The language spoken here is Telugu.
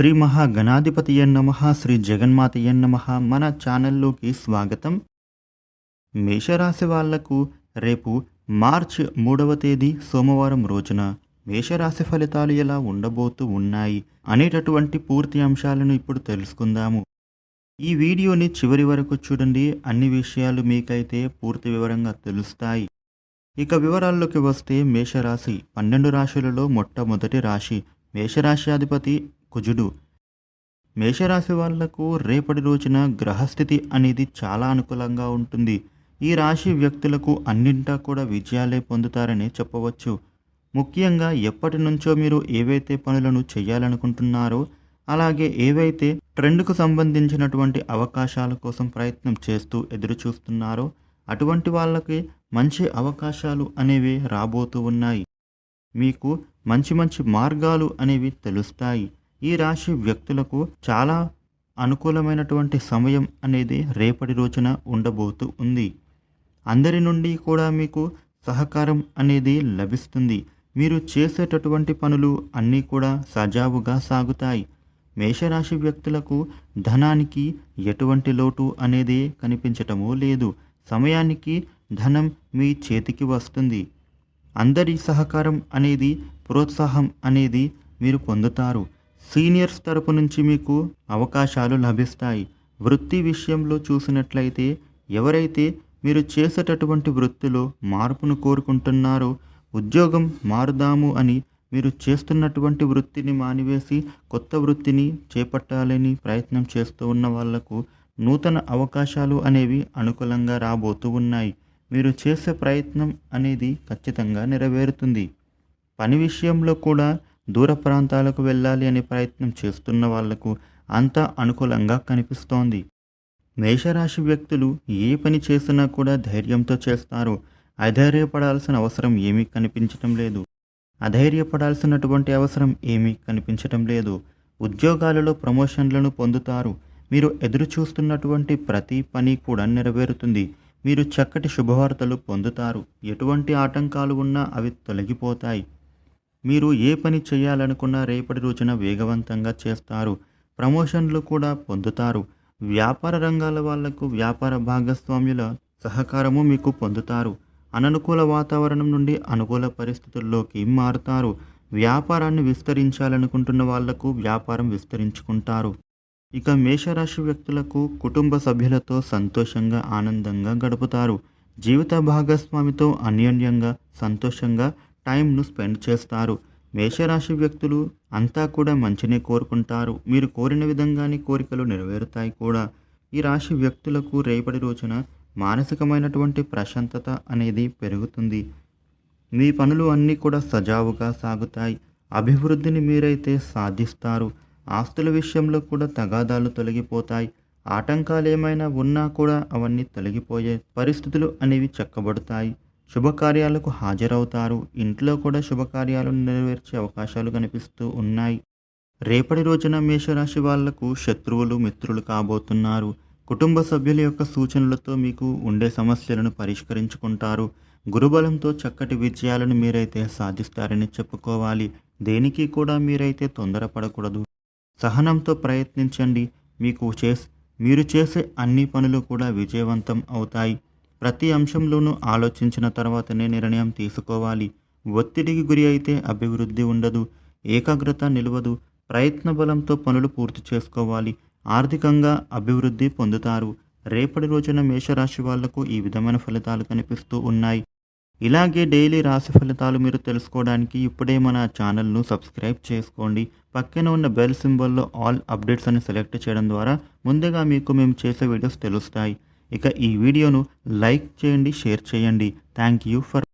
శ్రీ మహాగణాధిపతియ నమ శ్రీ జగన్మాత నమ. మన ఛానల్లోకి స్వాగతం. మేషరాశి వాళ్ళకు రేపు మార్చ్ మూడవ తేదీ సోమవారం రోజున మేషరాశి ఫలితాలు ఎలా ఉండబోతూ ఉన్నాయి అనేటటువంటి పూర్తి అంశాలను ఇప్పుడు తెలుసుకుందాము. ఈ వీడియోని చివరి వరకు చూడండి. అన్ని విషయాలు మీకైతే పూర్తి వివరంగా తెలుస్తాయి. ఇక వివరాల్లోకి వస్తే మేషరాశి పన్నెండు రాశులలో మొట్టమొదటి రాశి మేషరాశ్యాధిపతి కుజుడు మేషరాశి వాళ్ళకు రేపటి రోజున గ్రహస్థితి అనేది చాలా అనుకూలంగా ఉంటుంది. ఈ రాశి వ్యక్తులకు అన్నింటా కూడా విజయాలే పొందుతారని చెప్పవచ్చు. ముఖ్యంగా ఎప్పటి నుంచో మీరు ఏవైతే పనులను చేయాలనుకుంటున్నారో అలాగే ఏవైతే ట్రెండ్కు సంబంధించినటువంటి అవకాశాల కోసం ప్రయత్నం చేస్తూ ఎదురు చూస్తున్నారో అటువంటి వాళ్ళకి మంచి అవకాశాలు అనేవి రాబోతూ ఉన్నాయి. మీకు మంచి మంచి మార్గాలు అనేవి తెలుస్తాయి. ఈ రాశి వ్యక్తులకు చాలా అనుకూలమైనటువంటి సమయం అనేది రేపటి రోజున ఉండబోతూ ఉంది. అందరి నుండి కూడా మీకు సహకారం అనేది లభిస్తుంది. మీరు చేసేటటువంటి పనులు అన్నీ కూడా సజావుగా సాగుతాయి. మేషరాశి వ్యక్తులకు ధనానికి ఎటువంటి లోటు అనేది కనిపించటము లేదు. సమయానికి ధనం మీ చేతికి వస్తుంది. అందరి సహకారం అనేది ప్రోత్సాహం అనేది మీరు పొందుతారు. సీనియర్స్ తరపు నుంచి మీకు అవకాశాలు లభిస్తాయి. వృత్తి విషయంలో చూసినట్లయితే ఎవరైతే మీరు చేసేటటువంటి వృత్తిలో మార్పును కోరుకుంటున్నారో ఉద్యోగం మారుదాము అని మీరు చేస్తున్నటువంటి వృత్తిని మానివేసి కొత్త వృత్తిని చేపట్టాలని ప్రయత్నం చేస్తూ ఉన్న వాళ్ళకు నూతన అవకాశాలు అనేవి అనుకూలంగా రాబోతూ ఉన్నాయి. మీరు చేసే ప్రయత్నం అనేది ఖచ్చితంగా నెరవేరుతుంది. పని విషయంలో కూడా దూర ప్రాంతాలకు వెళ్ళాలి అనే ప్రయత్నం చేస్తున్న వాళ్ళకు అంతా అనుకూలంగా కనిపిస్తోంది. మేషరాశి వ్యక్తులు ఏ పని చేసినా కూడా ధైర్యంతో చేస్తారు. అధైర్యపడాల్సిన అవసరం ఏమీ కనిపించటం లేదు. అధైర్యపడాల్సినటువంటి అవసరం ఏమీ కనిపించటం లేదు. ఉద్యోగాలలో ప్రమోషన్లను పొందుతారు. మీరు ఎదురు చూస్తున్నటువంటి ప్రతి పని కూడా నెరవేరుతుంది. మీరు చక్కటి శుభవార్తలు పొందుతారు. ఎటువంటి ఆటంకాలు ఉన్నా అవి తొలగిపోతాయి. మీరు ఏ పని చేయాలనుకున్నా రేపటి రోజున వేగవంతంగా చేస్తారు. ప్రమోషన్లు కూడా పొందుతారు. వ్యాపార రంగాల వాళ్ళకు వ్యాపార భాగస్వామ్యుల సహకారము మీకు పొందుతారు. అననుకూల వాతావరణం నుండి అనుకూల పరిస్థితుల్లోకి మారుతారు. వ్యాపారాన్ని విస్తరించాలనుకుంటున్న వాళ్ళకు వ్యాపారం విస్తరించుకుంటారు. ఇక మేషరాశి వ్యక్తులకు కుటుంబ సభ్యులతో సంతోషంగా ఆనందంగా గడుపుతారు. జీవిత భాగస్వామితో అన్యోన్యంగా సంతోషంగా టైంను స్పెండ్ చేస్తారు. మేషరాశి వ్యక్తులు అంతా కూడా మంచినే కోరుకుంటారు. మీరు కోరిన విధంగానే కోరికలు నెరవేరుతాయి కూడా. ఈ రాశి వ్యక్తులకు రేపటి రోజున మానసికమైనటువంటి ప్రశాంతత అనేది పెరుగుతుంది. మీ పనులు అన్నీ కూడా సజావుగా సాగుతాయి. అభివృద్ధిని మీరైతే సాధిస్తారు. ఆస్తుల విషయంలో కూడా తగాదాలు తొలగిపోతాయి. ఆటంకాలు ఏమైనా ఉన్నా కూడా అవన్నీ తొలగిపోయే పరిస్థితులు అనేవి చెక్కబడతాయి. శుభకార్యాలకు హాజరవుతారు. ఇంట్లో కూడా శుభకార్యాలు నెరవేర్చే అవకాశాలు కనిపిస్తూ ఉన్నాయి. రేపటి రోజున మేషరాశి వాళ్ళకు శత్రువులు మిత్రులు కాబోతున్నారు. కుటుంబ సభ్యుల యొక్క సూచనలతో మీకు ఉండే సమస్యలను పరిష్కరించుకుంటారు. గురుబలంతో చక్కటి విజయాలను మీరైతే సాధిస్తారని చెప్పుకోవాలి. దేనికి కూడా మీరైతే తొందరపడకూడదు. సహనంతో ప్రయత్నించండి. మీకు చేస్ మీరు చేసే అన్ని పనులు కూడా విజయవంతం అవుతాయి. ప్రతి అంశంలోనూ ఆలోచించిన తర్వాతనే నిర్ణయం తీసుకోవాలి. ఒత్తిడికి గురి అయితే అభివృద్ధి ఉండదు. ఏకాగ్రత నిలవదు. ప్రయత్న బలంతో పనులు పూర్తి చేసుకోవాలి. ఆర్థికంగా అభివృద్ధి పొందుతారు. రేపటి రోజున మేషరాశి వాళ్ళకు ఈ విధమైన ఫలితాలు కనిపిస్తూ ఉన్నాయి. ఇలాగే డైలీ రాశి ఫలితాలు మీరు తెలుసుకోవడానికి ఇప్పుడే మన ఛానల్ను సబ్స్క్రైబ్ చేసుకోండి. పక్కన ఉన్న బెల్ సింబల్లో ఆల్ అప్డేట్స్ అని సెలెక్ట్ చేయడం ద్వారా ముందుగా మీకు మేము చేసే వీడియోస్ తెలుస్తాయి. ఇక ఈ వీడియోను లైక్ చేయండి షేర్ చేయండి. Thank you for